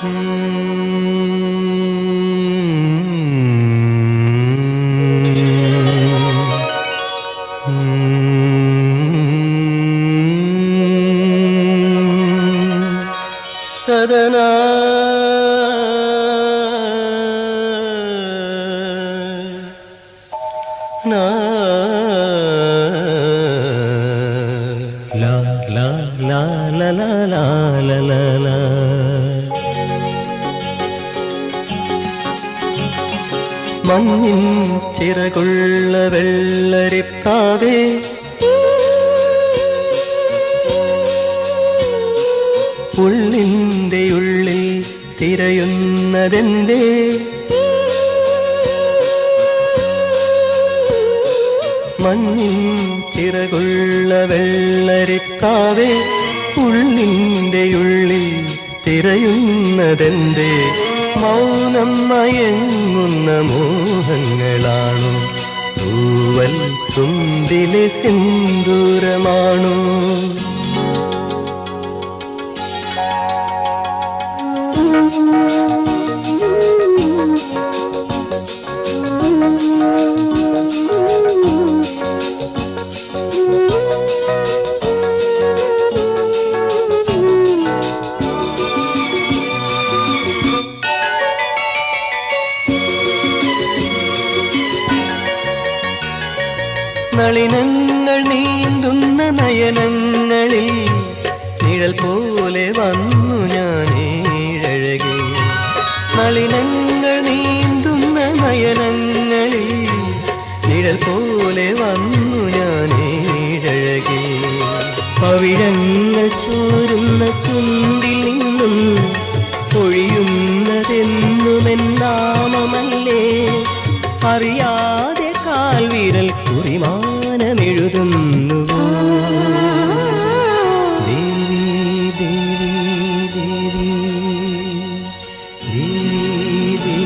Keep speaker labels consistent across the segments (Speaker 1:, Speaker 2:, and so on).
Speaker 1: la la la la la la മഞ്ഞിൻ ചിറകുള്ള വെള്ളരിപ്പാവേ. ഉള്ളിന്റെ ഉള്ളിൽ തിരയുന്നതെന്തേ? മഞ്ഞിൻ ചിറകുള്ള വെള്ളരിക്കാവേ ഉള്ളിന്റെ ഉള്ളിൽ തിരയുന്നതെന്തേ? മൗനം മയങ്ങുന്ന മോഹങ്ങളാണോ. തൂവൽ തുമ്പിലെ സിന്ദൂരമാണോ. നളിനങ്ങൾ നീന്തുന്ന നയനങ്ങളിൽ നിഴൽ പോലെ വന്നു ഞാൻ നളിനങ്ങൾ നീന്തുന്ന നയനങ്ങളിൽ നിഴൽ പോലെ വന്നു ഞാൻ പവിഴങ്ങൾ ചോരുന്ന ചുണ്ടിൽ നിന്നും ഒഴിയുന്നതെന്നുമെന്നാമമല്ലേ അറിയാതെ കാൽവിരൽ കുറിമാനമെഴുതുന്നു ദേവി ദേവി ദേവി ദേവി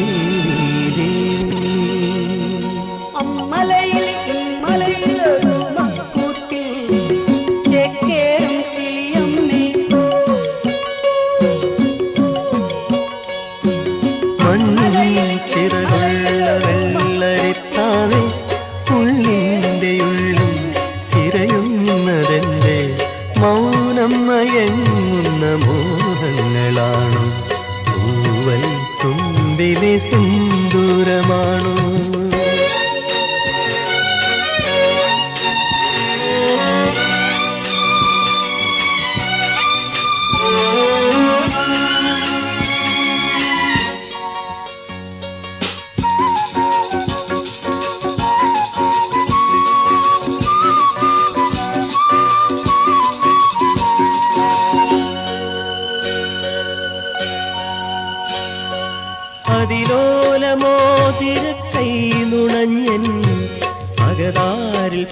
Speaker 1: ദേവി
Speaker 2: അമ്മലയിൽ ഇമ്മലയിൽ ഒരു മക്കൂട്ടിൽ ചെക്കേറും കിളിയമ്മേ.
Speaker 1: മണ്ണിൽ ചിറകുള്ള മയങ്ങുന്ന മോഹങ്ങളാണോ? പൂവൽ തുമ്പിലെ സിന്ദൂരമാണോ?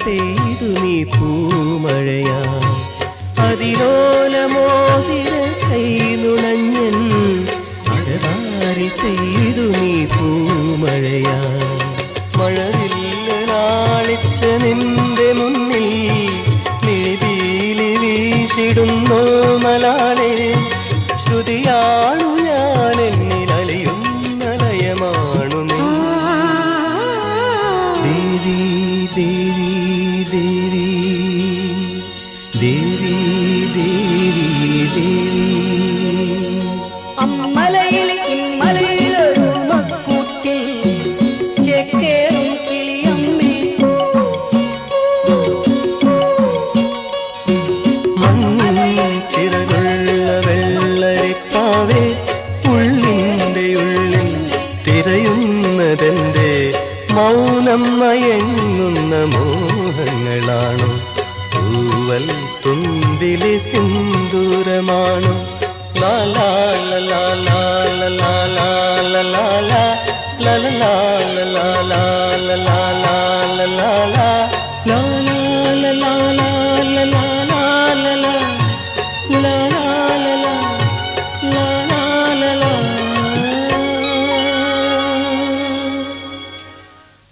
Speaker 1: പെയ്തു നീ പൂമഴയാ. അതിലോലമോതിര കൈ നുണഞ്ഞൻ അടതാരി പെയ്തു നീ പൂമഴയാ. മഴവില്ല നാളിച്ച നിന്റെ മുന്നിൽ നിഴിതീലി വീശിടുന്നു മലാളെ ശ്രുതിയാണു దేవి దేవి దేవి. అమ్మలైల തൂവൽ തുമ്പിലെ സിന്ദൂരമാണു ലാലാ